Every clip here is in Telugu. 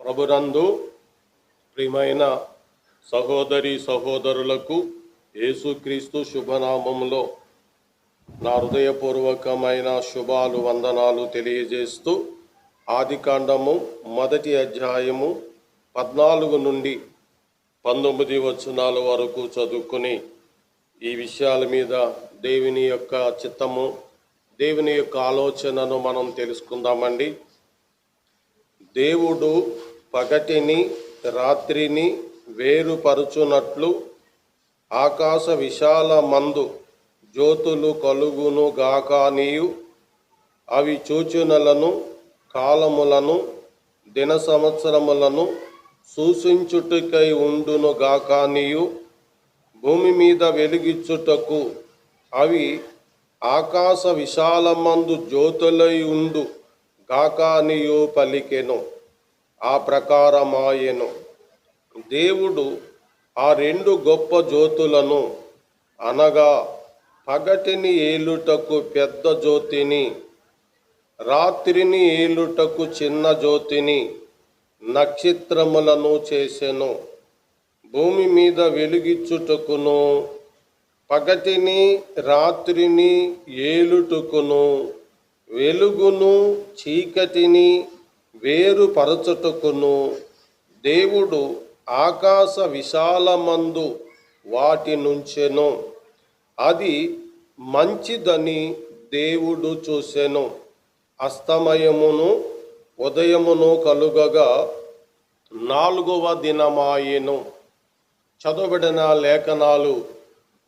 ప్రభురందు ప్రియమైన సహోదరి సహోదరులకు యేసుక్రీస్తు శుభనామంలో నా హృదయపూర్వకమైన శుభాలు వందనాలు తెలియజేస్తూ ఆదికాండము మొదటి అధ్యాయము పద్నాలుగు నుండి పంతొమ్మిది వచనాల వరకు చదువుకుని ఈ విషయాల మీద దేవుని యొక్క చిత్తము దేవుని యొక్క ఆలోచనను మనం తెలుసుకుందామండి. దేవుడు పగటిని రాత్రిని వేరుపరుచునట్లు ఆకాశ విశాల మందు జ్యోతులు కలుగును గాకానియు అవి సూచనలను కాలములను దిన సంవత్సరములను సూచించుటకై ఉండును గాకానియు భూమి మీద వెలిగించుటకు అవి ఆకాశ విశాలమందు జ్యోతులై ఉండు గాకానియు పలికెను. ఆ ప్రకారమాయెను. దేవుడు ఆ రెండు గొప్ప జ్యోతులను అనగా పగటిని ఏలుటకు పెద్ద జ్యోతిని రాత్రిని ఏలుటకు చిన్న జ్యోతిని నక్షత్రములను చేసెను. భూమి మీద వెలుగిచ్చుటకును పగటిని రాత్రిని ఏలుటకును వెలుగును చీకటిని వేరుపరచుటకును దేవుడు ఆకాశ విశాలమందు వాటి నుంచెను. అది మంచిదని దేవుడు చూసెను. అస్తమయమును ఉదయమును కలుగగా నాలుగవ దినమాయెను. చదవబడిన లేఖనాలు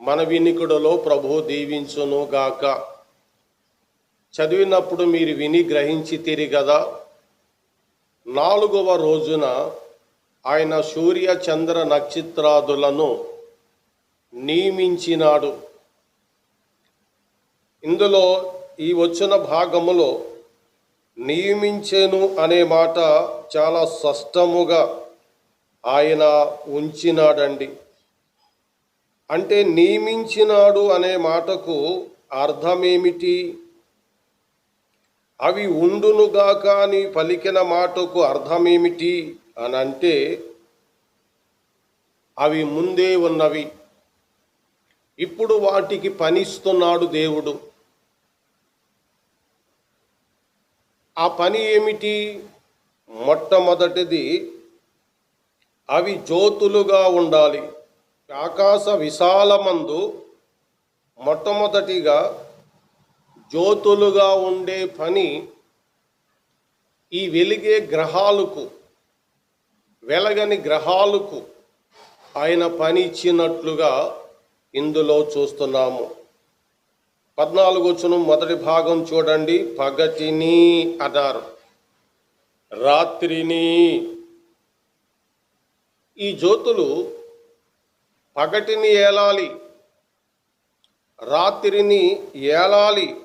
మన వినికుడలో ప్రభు దీవించును గాక చదివినప్పుడు మీరు విని గ్రహించి కదా నాలుగవ రోజున ఆయన సూర్య చంద్ర నక్షత్రాదులను నియమించినాడు. ఇందులో ఈ వచ్చిన భాగములో నియమించెను అనే మాట చాలా స్పష్టముగా ఆయన ఉంచినాడండి. అంటే నియమించినాడు అనే మాటకు అర్థమేమిటి? అవి ఉండునుగాక అని పలికిన మాటకు అర్థమేమిటి అని అంటే అవి ముందే ఉన్నవి. ఇప్పుడు వాటికి పనిస్తున్నాడు దేవుడు. ఆ పని ఏమిటి? మొట్టమొదటిది అవి జ్యోతులుగా ఉండాలి. ఆకాశ విశాలమందు మొట్టమొదటిగా జ్యోతులుగా ఉండే పని ఈ వెలిగే గ్రహాలకు వెలగని గ్రహాలకు ఆయన పని ఇచ్చినట్లుగా ఇందులో చూస్తున్నాము. పద్నాలుగు వచ్చును మొదటి భాగం చూడండి. పగటిని అన్నారు. రాత్రిని. ఈ జ్యోతులు పగటిని ఏలాలి రాత్రిని ఏలాలి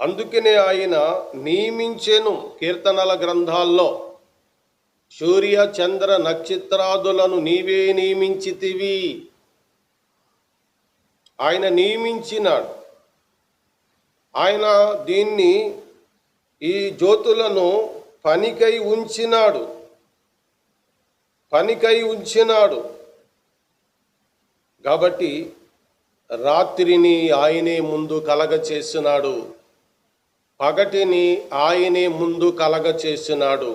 అందుకనే ఆయన నియమించెను కీర్తనల గ్రంథాల్లో. సూర్య చంద్ర నక్షత్రాదులను నీవే నియమించితివి. ఆయన నియమించినాడు. ఆయన దీన్ని ఈ జ్యోతులను పనికై ఉంచినాడు. పనికై ఉంచినాడు. కాబట్టి రాత్రిని ఆయనే ముందు కలగ చేసినాడు పగటిని ఆయనే ముందు కలగ చేసినాడు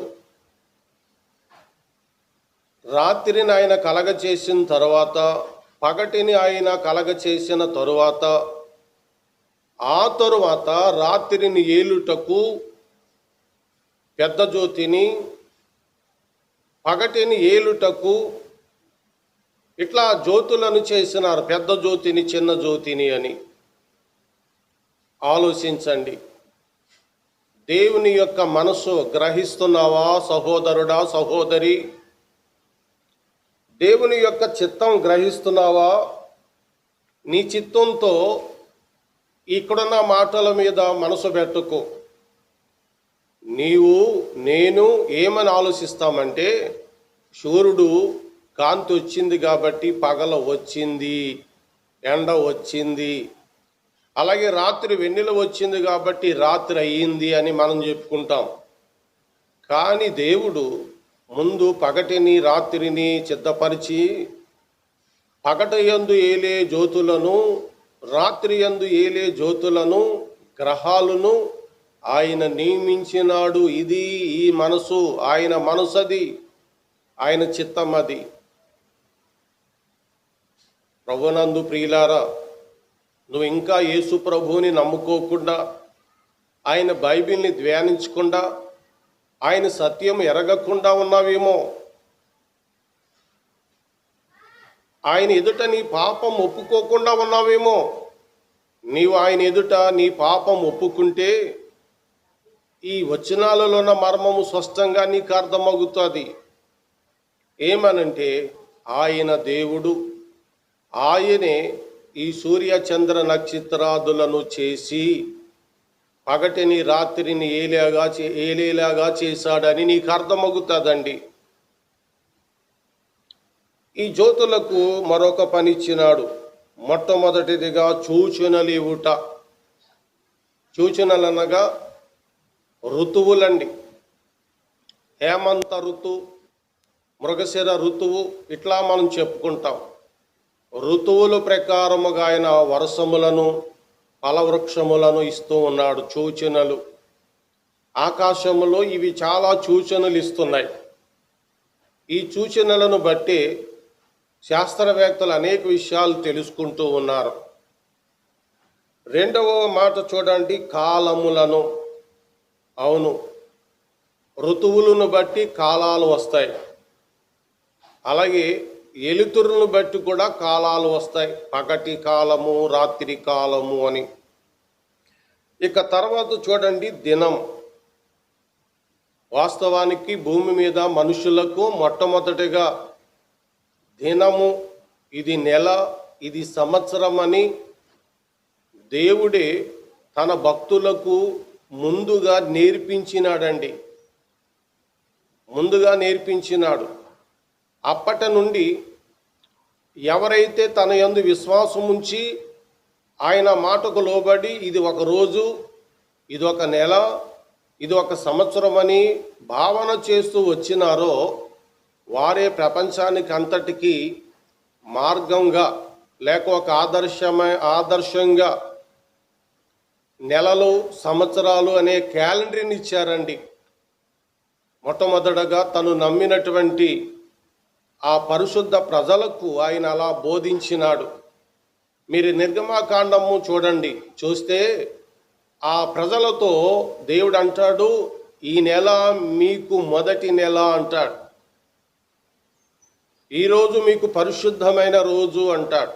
రాత్రిని ఆయన కలగ చేసిన తర్వాత పగటిని ఆయన కలగ చేసిన తరువాత ఆ తరువాత రాత్రిని ఏలుటకు పెద్ద జ్యోతిని పగటిని ఏలుటకు ఇట్లా జ్యోతులను చేసినారు పెద్ద జ్యోతిని చిన్న జ్యోతిని అని. ఆలోచించండి. దేవుని యొక్క మనసు గ్రహిస్తున్నావా? సహోదరుడా సహోదరి. దేవుని యొక్క చిత్తం గ్రహిస్తున్నావా? నీ చిత్తంతో ఇక్కడున్న మాటల మీద మనసు పెట్టుకో. నీవు నేను ఏమని ఆలోచిస్తామంటే సూర్యుడు కాంతి వచ్చింది కాబట్టి పగల వచ్చింది ఎండ వచ్చింది అలాగే రాత్రి వెన్నెల వచ్చింది కాబట్టి రాత్రి అయ్యింది అని మనం చెప్పుకుంటాం. కానీ దేవుడు ముందు పగటిని రాత్రిని సిద్ధపరిచి పగటయందు ఏలే జ్యోతులను రాత్రి యందు ఏలే జ్యోతులను గ్రహాలను ఆయన నియమించినాడు. ఇది ఈ మనసు. ఆయన మనసది. ఆయన చిత్తం అది ప్రభునందు ప్రియులారా నువ్వు ఇంకా యేసు ప్రభువుని నమ్ముకోకుండా ఆయన బైబిల్ని ధ్యానించకుండా ఆయన సత్యం ఎరగకుండా ఉన్నావేమో? ఆయన ఎదుట నీ పాపం ఒప్పుకోకుండా ఉన్నావేమో? నీవు ఆయన ఎదుట నీ పాపం ఒప్పుకుంటే ఈ వచనాలలో ఉన్న మర్మము స్పష్టంగా నీకు అర్థమవుతుంది. ఏమనంటే ఆయన దేవుడు ఆయనే ఈ సూర్య చంద్ర నక్షత్రాదులను చేసి పగటిని రాత్రిని ఏలేగా చే- ఏలేలాగా చేశాడని నీకు అర్థమవుతుందండి. ఈ జ్యోతులకు మరొక పని ఇచ్చినాడు మొట్టమొదటిదిగా సూచనలు ఇవ్వుట సూచనలనగా ఋతువులండి. హేమంత ఋతు మృగశిర ఋతువు ఇట్లా మనం చెప్పుకుంటాం. ఋతువుల ప్రకారముగా ఆయన వర్షములను ఫలవృక్షములను ఇస్తూ ఉన్నాడు. సూచనలు. ఆకాశములో ఇవి చాలా సూచనలు ఇస్తున్నాయి. ఈ సూచనలను బట్టి శాస్త్రవేత్తలు అనేక విషయాలు తెలుసుకుంటూ ఉన్నారు. రెండవ మాట చూడండి. కాలములను. అవును. ఋతువులను బట్టి కాలాలు వస్తాయి. అలాగే ఎలుతురును బట్టి కూడా కాలాలు వస్తాయి. పగటి కాలము రాత్రి కాలము అని. ఇక తర్వాత చూడండి దినం. వాస్తవానికి భూమి మీద మనుషులకు మొట్టమొదటిగా దినము ఇది నెల ఇది సంవత్సరం అని దేవుడే తన భక్తులకు ముందుగా నేర్పించినాడండి. ముందుగా నేర్పించినాడు. అప్పటి నుండి ఎవరైతే తన యందు విశ్వాసం ఉంచి ఆయన మాటకు లోబడి ఇది ఒక రోజు ఇది ఒక నెల ఇది ఒక సంవత్సరం అని భావన చేస్తూ వచ్చినారో వారే ప్రపంచానికి అంతటికీ మార్గంగా లేక ఒక ఆదర్శమై ఆదర్శంగా నెలలు సంవత్సరాలు అనే క్యాలెండర్ని ఇచ్చారండి. మొట్టమొదటగా తను నమ్మినటువంటి ఆ పరిశుద్ధ ప్రజలకు ఆయన అలా బోధించినాడు. మీరు నిర్గమాకాండము చూడండి. చూస్తే ఆ ప్రజలతో దేవుడు అంటాడు ఈ నెల మీకు మొదటి నెల అంటాడు. ఈరోజు మీకు పరిశుద్ధమైన రోజు అంటాడు.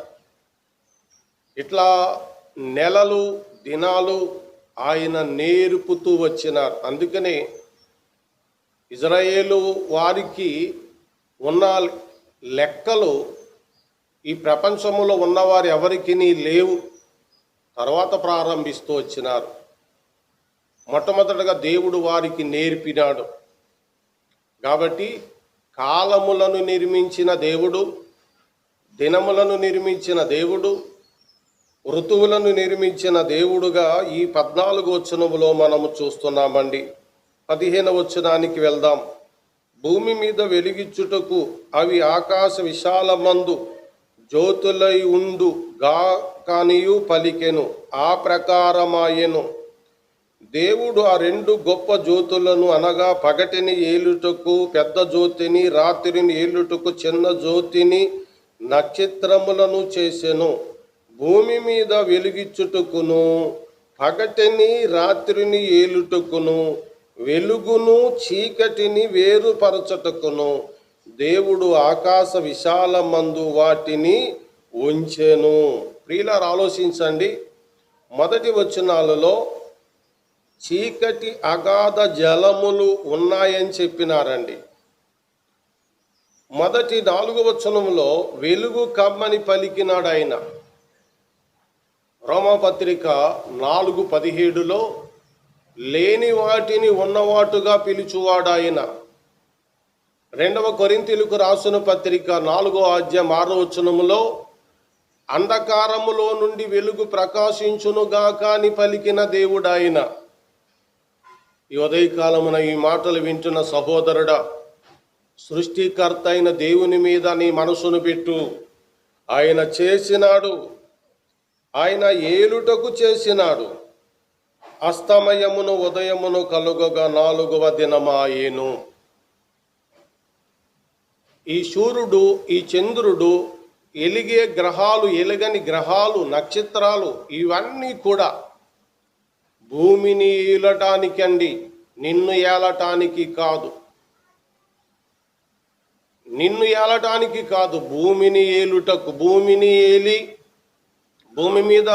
ఇట్లా నెలలు దినాలు ఆయన నేర్పుతూ వచ్చినారు. అందుకనే ఇజ్రాయేలు వారికి ఉన్న లెక్కలు ఈ ప్రపంచంలో ఉన్నవారు ఎవరికి లేవు. తర్వాత ప్రారంభిస్తూ వచ్చినారు. మొట్టమొదటగా దేవుడు వారికి నేర్పినాడు. కాబట్టి కాలములను నిర్మించిన దేవుడు దినములను నిర్మించిన దేవుడు ఋతువులను నిర్మించిన దేవుడుగా ఈ పద్నాలుగు వచనములో మనము చూస్తున్నామండి. పదిహేను వచనానికి వెళ్దాం. భూమి మీద వెలిగించుటకు అవి ఆకాశ విశాలమందు జ్యోతులై ఉండు గా కానియు పలికెను ఆ ప్రకారమాయెను. దేవుడు ఆ రెండు గొప్ప జ్యోతులను అనగా పగటిని ఏలుటకు పెద్ద జ్యోతిని రాత్రిని ఏలుటకు చిన్న జ్యోతిని నక్షత్రములను చేసెను. భూమి మీద వెలిగించుటకును పగటిని రాత్రిని ఏలుటకును వెలుగును చీకటిని వేరుపరచుటకును దేవుడు ఆకాశ విశాలమందు వాటిని ఉంచెను. ప్రియులారు ఆలోచించండి. మొదటి వచనాలలో చీకటి అగాధ జలములు ఉన్నాయని చెప్పినారండి. మొదటి నాలుగు వచనంలో వెలుగు కమ్మని పలికినాడు ఆయన రోమపత్రిక నాలుగు పదిహేడులో లేని వాటిని ఉన్నవాటుగా పిలుచువాడాయన. రెండవ కొరింతీలకు రాసిన పత్రిక నాలుగో అధ్యాయం ఆరో వచనములో అంధకారములో నుండి వెలుగు ప్రకాశించునుగాక అని పలికిన దేవుడాయన. ఈ ఉదయకాలమున ఈ మాటలు వింటున్న సహోదరుడా సృష్టికర్త అయిన దేవుని మీద నీ మనసును పెట్టు. ఆయన చేసినాడు. ఆయన ఏలుటకు చేసినాడు. అస్తమయమును ఉదయమును కలుగగా నాలుగవ దినమాయేను. ఈ సూర్యుడు ఈ చంద్రుడు ఎలిగే గ్రహాలు ఎలుగని గ్రహాలు నక్షత్రాలు ఇవన్నీ కూడా భూమిని ఏలటానికండి నిన్ను ఏలటానికి కాదు. నిన్ను ఏలటానికి కాదు భూమిని ఏలుటకు భూమిని ఏలి భూమి మీద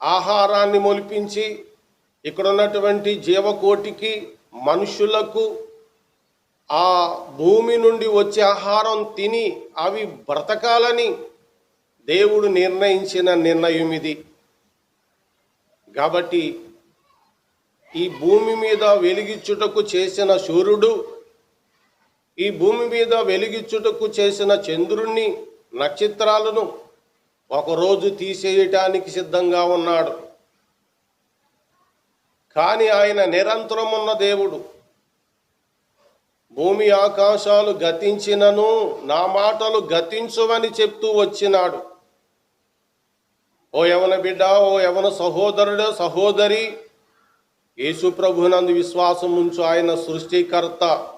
ఆహారాన్ని మొలిపించి ఇక్కడ ఉన్నటువంటి జీవకోటికి మనుషులకు ఆ భూమి నుండి వచ్చే ఆహారం తిని అవి బ్రతకాలని దేవుడు నిర్ణయించిన నిర్ణయం ఇది. కాబట్టి ఈ భూమి మీద వెలిగించుటకు చేసిన సూర్యుడు ఈ భూమి మీద వెలిగించుటకు చేసిన చంద్రుణ్ణి నక్షత్రాలను ఒకరోజు తీసేయటానికి సిద్ధంగా ఉన్నాడు. కానీ ఆయన నిరంతరం ఉన్న దేవుడు. భూమి ఆకాశాలు గతించినను నా మాటలు గతించువని చెప్తూ వచ్చినాడు. ఓ యవన బిడ్డ ఓ యవన సహోదరుడు సహోదరి యేసు ప్రభునందు విశ్వాసం ఉంచు ఆయన సృష్టికర్త.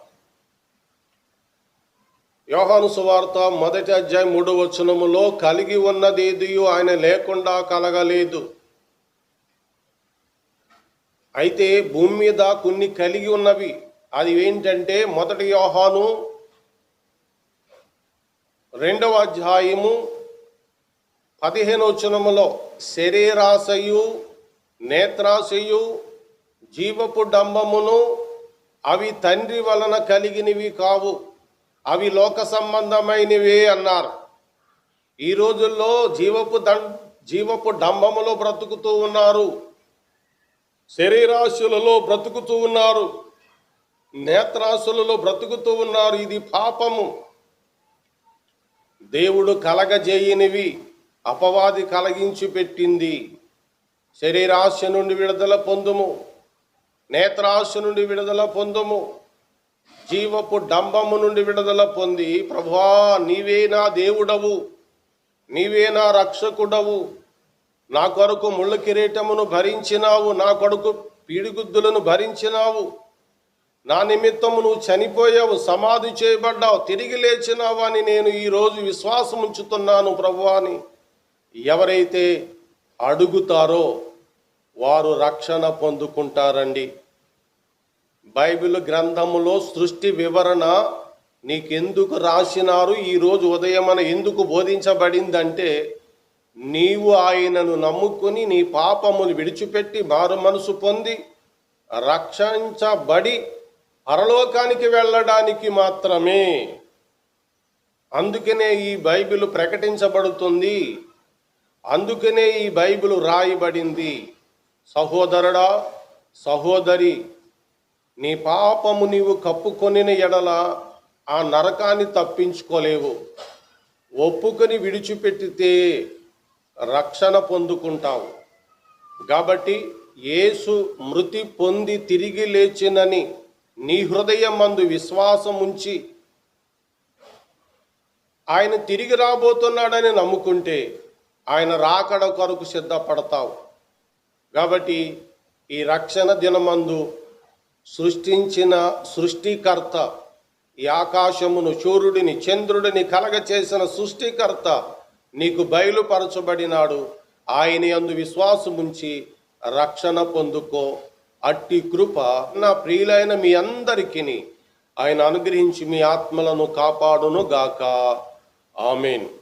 యోహాను సువార్త మొదటి అధ్యాయం మూడు వచనములో కలిగి ఉన్నదేదియు ఆయన లేకుండా కలగలేదు. అయితే భూమి మీద కొన్ని కలిగి ఉన్నవి. అది ఏంటంటే మొదటి యోహాను రెండవ అధ్యాయము పదిహేను వచనములో శరీరాశయు నేత్రాశయు జీవపు డంబమును అవి తండ్రి వలన కలిగినవి కావు. అవి లోక సంబంధమైనవే అన్నారు. ఈ రోజుల్లో జీవపు దం జీవపు డంబములో బ్రతుకుతూ ఉన్నారు. శరీరాశులలో బ్రతుకుతూ ఉన్నారు. నేత్రాశులలో బ్రతుకుతూ ఉన్నారు. ఇది పాపము. దేవుడు కలగజేయనివి అపవాది కలిగించి పెట్టింది. శరీరాశ నుండి విడుదల పొందుము. నేత్రాశ నుండి విడుదల పొందుము. జీవపు డంబము నుండి విడుదల పొంది ప్రభా నీవే నా దేవుడవు. నీవే నా రక్షకుడవు. నా కొరకు ముళ్ళ కిరీటమును భరించినావు నా కొడుకు పీడిగుద్దులను భరించినావు. నా నిమిత్తము నువ్వు చనిపోయావు సమాధి చేయబడ్డావు తిరిగి లేచినావు అని నేను ఈరోజు విశ్వాసం ఉంచుతున్నాను ప్రభువాని ఎవరైతే అడుగుతారో వారు రక్షణ పొందుకుంటారండి. బైబిల్ గ్రంథములో సృష్టి వివరణ నీకెందుకు రాసినారు? ఈరోజు ఉదయమన ఎందుకు బోధించబడిందంటే నీవు ఆయనను నమ్ముకుని నీ పాపములు విడిచిపెట్టి మారు మనసు పొంది రక్షించబడి పరలోకానికి వెళ్ళడానికి మాత్రమే. అందుకనే ఈ బైబిల్ ప్రకటించబడుతుంది. అందుకనే ఈ బైబిల్ రాయబడింది. సహోదరుడా సహోదరి నీ పాపము నీవు కప్పుకొనిన ఎడల ఆ నరకాన్ని తప్పించుకోలేవు. ఒప్పుకొని విడిచిపెట్టితే రక్షణ పొందుకుంటావు. కాబట్టి యేసు మృతి పొంది తిరిగి లేచినని నీ హృదయం మందు విశ్వాసం ఉంచి ఆయన తిరిగి రాబోతున్నాడని నమ్ముకుంటే ఆయన రాకడ కొరకు సిద్ధపడతావు. కాబట్టి ఈ రక్షణ దినమందు సృష్టించిన సృష్టికర్త ఈ ఆకాశమును సూర్యుడిని చంద్రుడిని కలగ చేసిన సృష్టికర్త నీకు బయలుపరచబడినాడు. ఆయన యందు విశ్వాసముంచి రక్షణ పొందుకో. అట్టి కృప నా ప్రియులైన మీ అందరికిని. ఆయన అనుగ్రహించి మీ ఆత్మలను కాపాడును గాక ఆమెన్.